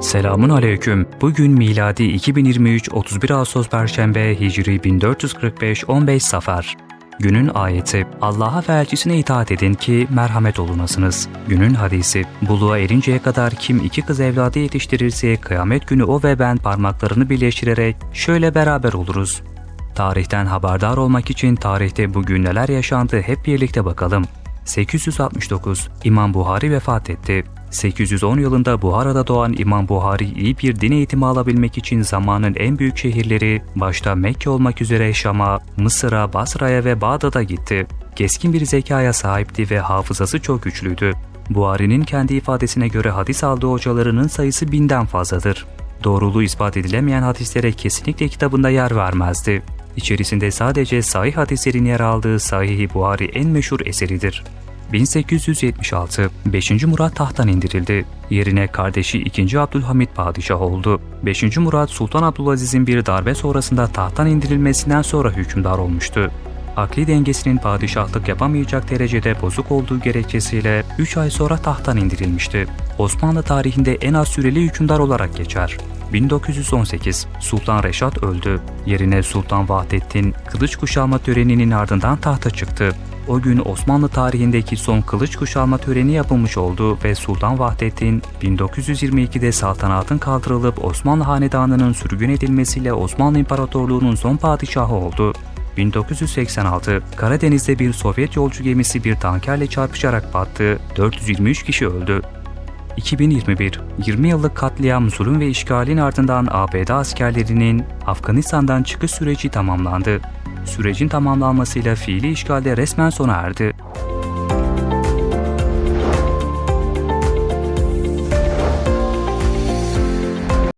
Selamun aleyküm. Bugün miladi 2023 31 Ağustos Perşembe Hicri 1445 15 Safar. Günün ayeti Allah'a ve elçisine itaat edin ki merhamet olunasınız. Günün hadisi Buluğa erinceye kadar kim iki kız evladı yetiştirirse kıyamet günü o ve ben parmaklarını birleştirerek şöyle beraber oluruz. Tarihten haberdar olmak için tarihte bugün neler yaşandı hep birlikte bakalım. 869 İmam Buhari vefat etti. 810 yılında Buhara'da doğan İmam Buhari iyi bir din eğitimi alabilmek için zamanın en büyük şehirleri başta Mekke olmak üzere Şam'a, Mısır'a, Basra'ya ve Bağdat'a gitti. Keskin bir zekaya sahipti ve hafızası çok güçlüydü. Buhari'nin kendi ifadesine göre hadis aldığı hocalarının sayısı binden fazladır. Doğruluğu ispat edilemeyen hadislere kesinlikle kitabında yer vermezdi. İçerisinde sadece sahih hadislerin yer aldığı Sahih-i Buhari en meşhur eseridir. 1876 5. Murat tahttan indirildi. Yerine kardeşi 2. Abdülhamit padişah oldu. 5. Murat Sultan Abdülaziz'in bir darbe sonrasında tahttan indirilmesinden sonra hükümdar olmuştu. Akli dengesinin padişahlık yapamayacak derecede bozuk olduğu gerekçesiyle 3 ay sonra tahttan indirilmişti. Osmanlı tarihinde en az süreli hükümdar olarak geçer. 1918 Sultan Reşat öldü. Yerine Sultan Vahdettin kılıç kuşanma töreninin ardından tahta çıktı. O gün Osmanlı tarihindeki son kılıç kuşanma töreni yapılmış oldu ve Sultan Vahdettin 1922'de saltanatın kaldırılıp Osmanlı Hanedanı'nın sürgün edilmesiyle Osmanlı İmparatorluğu'nun son padişahı oldu. 1986 Karadeniz'de bir Sovyet yolcu gemisi bir tankerle çarpışarak battı, 423 kişi öldü. 2021 20 yıllık katliam, zulüm ve işgalin ardından ABD askerlerinin Afganistan'dan çıkış süreci tamamlandı. Sürecin tamamlanmasıyla fiili işgalde resmen sona erdi.